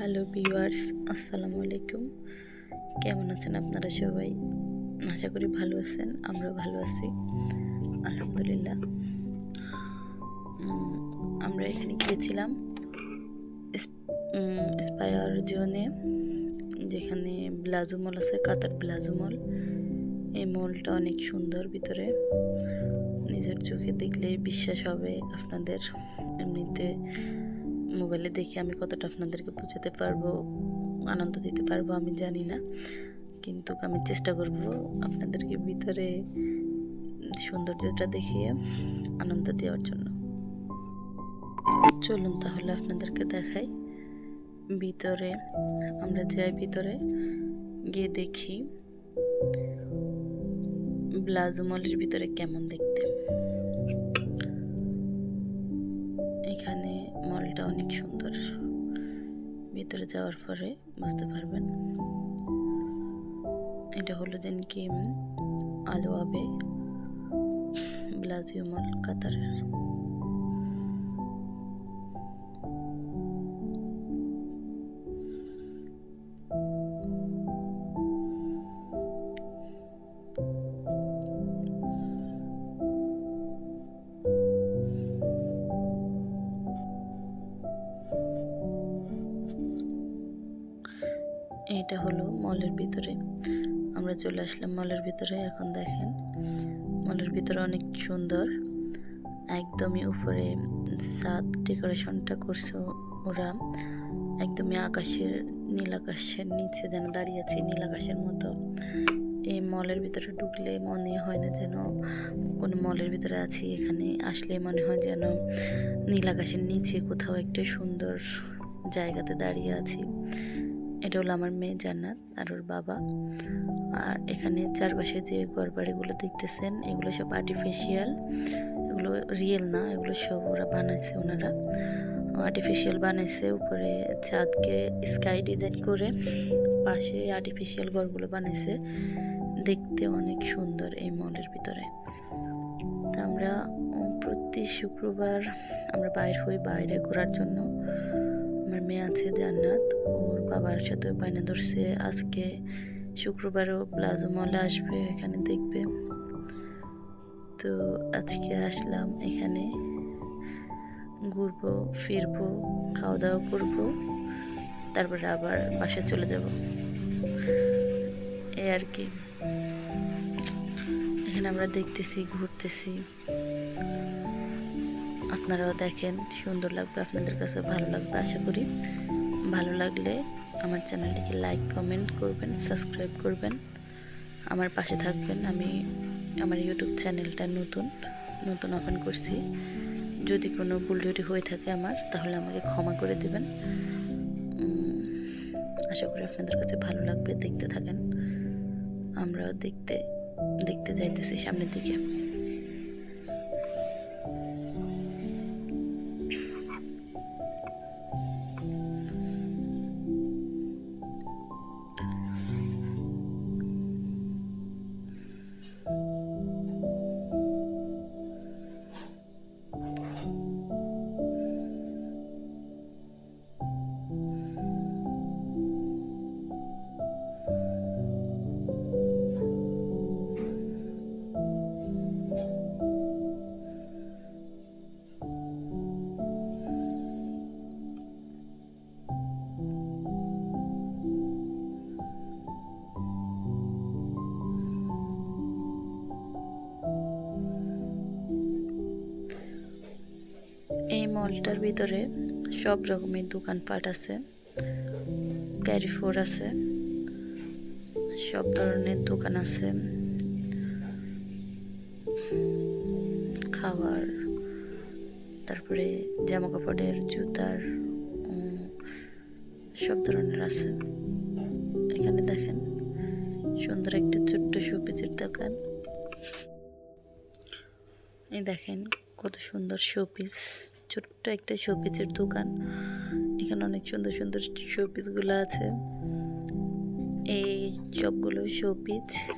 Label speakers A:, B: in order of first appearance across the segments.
A: Hello viewers, আসসালামু আলাইকুম। কেমন আছেন আপনারা সবাই? আশা করি ভালো আছেন আমরা ভালো আছি। আলহামদুলিল্লাহ। আমরা এখানে গিয়েছিলাম স্পায়ার জোনে, যেখানে ব্লাজু মল আছে, কাতার ব্লাজু মল। এই মলটা অনেক সুন্দর ভিতরে। নিজের চোখে দেখলে বিশ্বাস হবে আপনাদের। এমনিতে মোবাইলে দেখে আমি কতটা আপনাদেরকে বোঝাতে পারব, আনন্দ দিতে পারব আমি জানি না। কিন্তু আমি চেষ্টা করব আপনাদেরকে ভিতরে সৌন্দর্যটা দেখিয়ে আনন্দ দেওয়ার জন্য। চলুন তাহলে আপনাদেরকে দেখাই। ভিতরে, আমরা যাই ভিতরে, গিয়ে দেখি ব্লাজো মলের ভিতরে কেমন দেখতে। এখানে মলটা অনেক সুন্দর। ভিতরে যাওয়ার পরে বুঝতে পারবেন। এটা হলো যেন কি আলো আবে ব্লাজিও মল, কাতারের। এটা হলো মলের ভিতরে। আমরা চলে আসলাম মলের ভিতরে। এখন দেখেন, মলের ভিতরে অনেক সুন্দর, একদমই উপরে সাত ডেকোরেশনটা করছে ওরা। একদমই আকাশের, নীল আকাশের নিচে যেন দাঁড়িয়ে আছে, নীল আকাশের মতো। এই মলের ভিতরে ঢুকলে মনে হয় না যেন কোনো মলের ভিতরে আছি। এখানে আসলে মনে হয় যেন নীল আকাশের নিচে কোথাও একটা সুন্দর জায়গাতে দাঁড়িয়ে আছি। এটা হলো আমার মেয়ে জান্নাত আর ওর বাবা। আর এখানে চারপাশে যে ঘর বাড়িগুলো দেখতেছেন, এগুলো সব আর্টিফিশিয়াল এগুলো রিয়েল না, এগুলো সব ওরা বানাইছে ওনারা। আর্টিফিশিয়াল বানাইছে, উপরে চাঁদকে স্কাই ডিজাইন করে পাশে আর্টিফিশিয়াল ঘরগুলো বানাইছে। দেখতে অনেক সুন্দর এই মলের ভিতরে। তা আমরা প্রতি শুক্রবার আমরা বাইর হই বাইরে ঘোরার জন্য। মেয়ে আছে জান্নাত। ওর বাবার সাথে বাইনা ধরছে। আজকে শুক্রবারও প্লাজো মলে আসবে, এখানে দেখবে। তো আজকে আসলাম এখানে। ঘুরবো, ফিরবো খাওয়া দাওয়া করব। তারপরে আবার বাসায় চলে যাব। এই আর কি। এখানে আমরা দেখতেছি, ঘুরতেছি। আপনারাও দেখেন, সুন্দর লাগবে, আপনাদের কাছে ভালো লাগবে, আশা করি। ভালো লাগলে আমার চ্যানেলটিকে লাইক, কমেন্ট করবেন, সাবস্ক্রাইব করবেন। আমার পাশে থাকবেন, আমি আমার ইউটিউব চ্যানেলটা নতুন নতুন ওপেন করছি। যদি কোনো ভুল ত্রুটি হয়ে থাকে আমার, তাহলে আমাকে ক্ষমা করে দেবেন। আশা করি আপনাদের কাছে ভালো লাগবে, দেখতে থাকেন। আমরাও দেখতে দেখতে যাইতেছি সামনের দিকে। মলটার ভিতরে সব রকমের দোকানপাট আছে ক্যারিফোর আছে, সব ধরনের দোকান আছে। খাবার, তারপরে জামা কাপড়ের জুতার সব ধরনের আছে। এখানে দেখেন সুন্দর একটা ছোট্ট শোপিসের দোকান। এই দেখেন কত সুন্দর শোপিস। ছোট্ট একটা শোপিসের দোকান। এখানে অনেক সুন্দর সুন্দর শোপিসগুলো আছে। এই সবগুলো শোপিস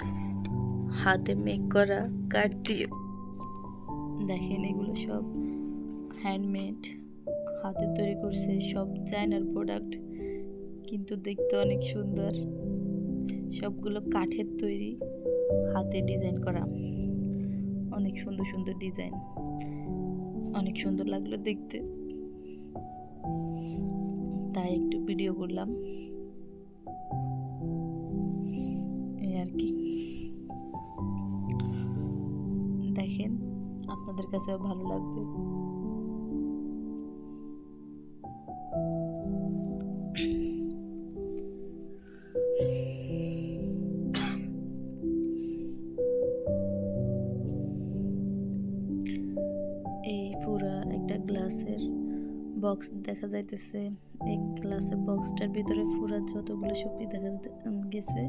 A: হাতে মেক করা, কাঠ দিয়ে। দেখেন এগুলো সব হ্যান্ডমেড হাতে তৈরি করছে সব চায়নার প্রোডাক্ট কিন্তু দেখতে অনেক সুন্দর। সবগুলো কাঠের তৈরি, হাতে ডিজাইন করা। অনেক সুন্দর সুন্দর ডিজাইন অনেক সুন্দর লাগল দেখতে। তাই একটু ভিডিও করলাম। এই আর কি। দেখেন, আপনাদের কাছেও ভালো লাগবে। বক্স দেখা যাইতেছে। এই গ্লাসের বক্সটার ভিতরে পুরা যতগুলো সবজি দেখা গেছে,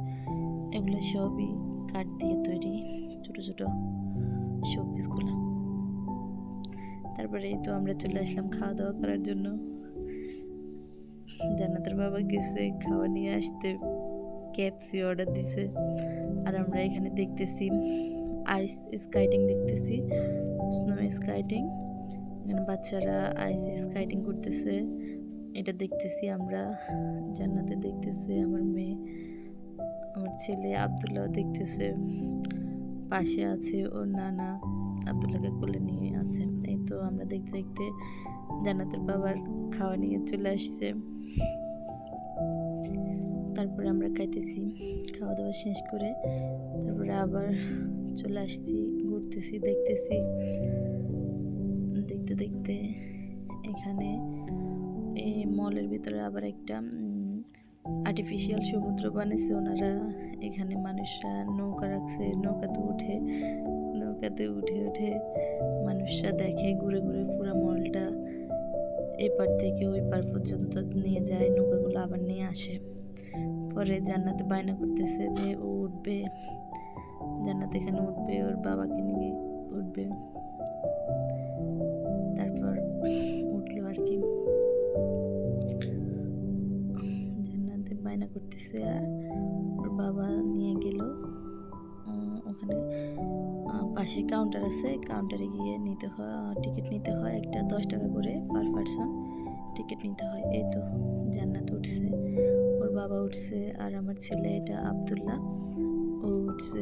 A: এগুলো সবই কাঠ দিয়ে তৈরি, ছোট ছোট শোপিসগুলো তারপরে এই তো আমরা চলে আসলাম খাওয়া দাওয়া করার জন্য। জান্নাতের বাবা গেছে খাওয়া নিয়ে আসতে। ক্যাপসি অর্ডার দিছে। আর আমরা এখানে দেখতেছি আইস স্কাইটিং দেখতেছি স্নো স্কাইটিং বাচ্চারা আইস স্কাইটিং করতেছে। এটা দেখতেছি আমরা, জান্নাতে দেখতেছে আমার মেয়ে, আমার ছেলে আবদুল্লাহ দেখতেছে। পাশে আছে ওর নানা, আবদুল্লাহকে কোলে নিয়ে আছে। এই তো আমরা দেখতে দেখতে জান্নাতের বাবার খাওয়া নিয়ে চলে আসছে। তারপরে আমরা খাইতেছি খাওয়া দাওয়া শেষ করে তারপরে আবার চলে আসছি, ঘুরতেছি, দেখতেছি। দেখতে এখানে এই মলের ভিতরে আবার একটা আর্টিফিশিয়াল সমুদ্র বানিয়েছে ওনারা এখানে মানুষরা নৌকা রাখছে, নৌকাতে উঠে নৌকাতে উঠে উঠে মানুষরা দেখে, ঘুরে ঘুরে পুরা মলটা এপার থেকে ওই পার পর্যন্ত নিয়ে যায়, নৌকাগুলো আবার নিয়ে আসে। পরে জান্নাতে বায়না করতেছে যে ও উঠবে। জান্নাত এখানে উঠবে, ওর বাবাকে নিয়ে উঠবে। করতেছে আর ওর বাবা নিয়ে গেল। ওখানে পাশে কাউন্টার আছে। কাউন্টারে গিয়ে নিতে হয় টিকিট নিতে হয় একটা দশ টাকা করে পার পারসন টিকিট নিতে হয়। এই তো জান্নাত উঠছে। ওর বাবা উঠছে আর আমার ছেলে এটা আবদুল্লাহ, ও উঠছে।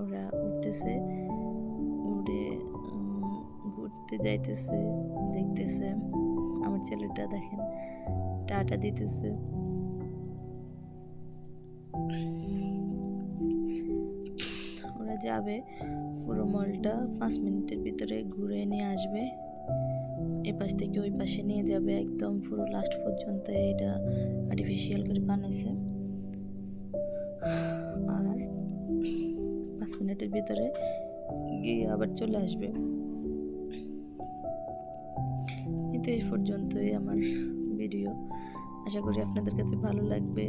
A: ওরা উঠতেছে, উড়ে ঘুরতে যাইতেছে, দেখতেছে। আমার ছেলেটা দেখেন, টাটা দিতেছে। ওরা যাবে পুরো মলটা পাঁচ মিনিটের ভিতরে ঘুরে নিয়ে আসবে। এ পাশ থেকে ওই পাশে নিয়ে যাবে একদম পুরো লাস্ট পর্যন্ত এটা আর্টিফিশিয়াল করে বানাইছে। আর পাঁচ মিনিটের ভিতরে গিয়ে আবার চলে আসবে। কিন্তু এই পর্যন্তই আমার ভিডিও আশা করি আপনাদের কাছে ভালো লাগবে।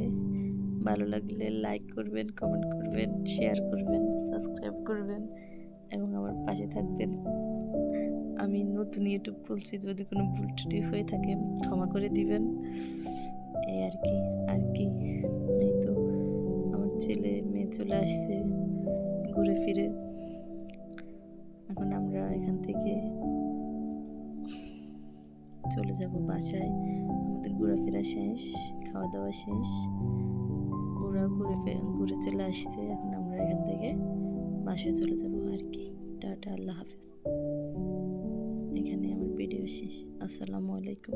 A: ভালো লাগলে লাইক করবেন কমেন্ট করবেন শেয়ার করবেন সাবস্ক্রাইব করবেন এবং আমার পাশে থাকবেন। আমি নতুন ইউটিউব খুলছি, যদি কোনো ভুল ত্রুটি হয়ে থাকে ক্ষমা করে দিবেন। এই আর কি আর কি। এই তো আমার ছেলে, মেয়ে চলে আসছে ঘুরে ফিরে। এখন আমরা এখান থেকে চলে যাব বাসায়। আমাদের ঘোরাফেরা শেষ, খাওয়া দাওয়া শেষ। ওরা ঘুরে ঘুরে চলে আসছে। এখন আমরা এখান থেকে বাসায় চলে যাব আর কি। টাটা, আল্লাহ হাফেজ। এখানে আমার ভিডিও শেষ। আসসালামু আলাইকুম।